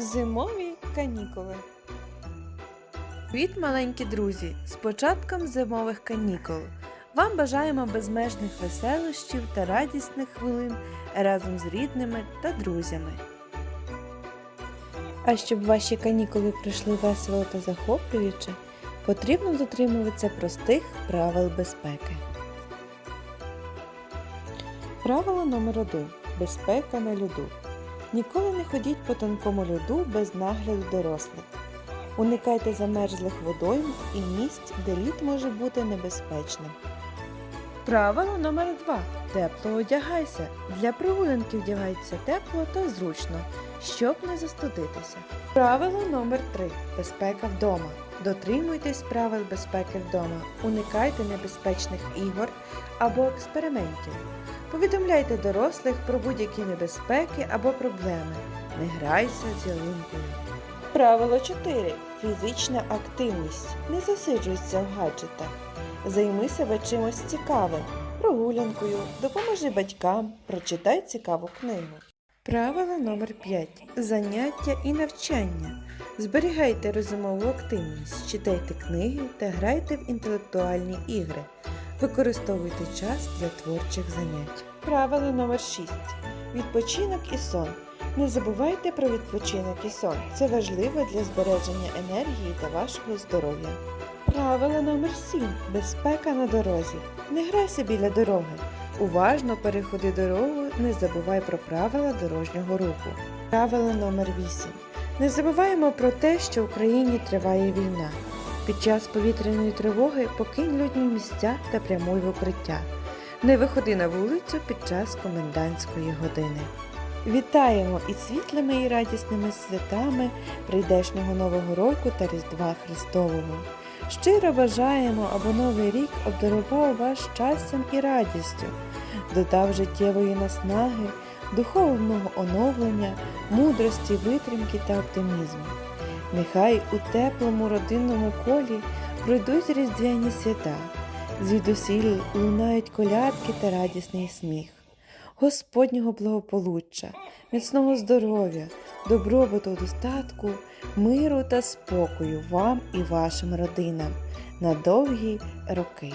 Зимові канікули. Привіт, маленькі друзі! З початком зимових канікул. Вам бажаємо безмежних веселощів та радісних хвилин разом з рідними та друзями. А щоб ваші канікули пройшли весело та захоплююче, потрібно дотримуватися простих правил безпеки. Правило номер 1 Безпека на льоду. Ніколи не ходіть по тонкому льоду без нагляду дорослих. Уникайте замерзлих водойм і місць, де лід може бути небезпечним. Правило номер 2 Тепло одягайся. Для прогулянки вдягайтеся тепло та зручно, щоб не застудитися. Правило номер 3 Безпека вдома. Дотримуйтесь правил безпеки вдома. Уникайте небезпечних ігор або експериментів. Повідомляйте дорослих про будь-які небезпеки або проблеми. Не грайся з ялинкою. Правило 4. Фізична активність. Не засиджуйся в гаджетах. Займи себе чимось цікавим, прогулянкою, допоможи батькам, прочитай цікаву книгу. Правило номер 5. Заняття і навчання. Зберігайте розумову активність, читайте книги та грайте в інтелектуальні ігри. Використовуйте час для творчих занять. Правило номер 6. Відпочинок і сон. Не забувайте про відпочинок і сон. Це важливо для збереження енергії та вашого здоров'я. Правило номер 7. Безпека на дорозі. Не грайся біля дороги. Уважно переходи дорогу, не забувай про правила дорожнього руху. Правило номер 8. Не забуваємо про те, що в Україні триває війна. Під час повітряної тривоги покинь людні місця та прямуй в укриття. Не виходи на вулицю під час комендантської години. Вітаємо із світлими і радісними святами прийдешнього Нового року та Різдва Христового. Щиро бажаємо, аби Новий рік обдарував вас щастям і радістю, додав життєвої наснаги, духовного оновлення, мудрості, витримки та оптимізму. Нехай у теплому родинному колі пройдуть різдвяні свята, звідусіль лунають колядки та радісний сміх. Господнього благополуччя, міцного здоров'я, добробуту, достатку, миру та спокою вам і вашим родинам на довгі роки.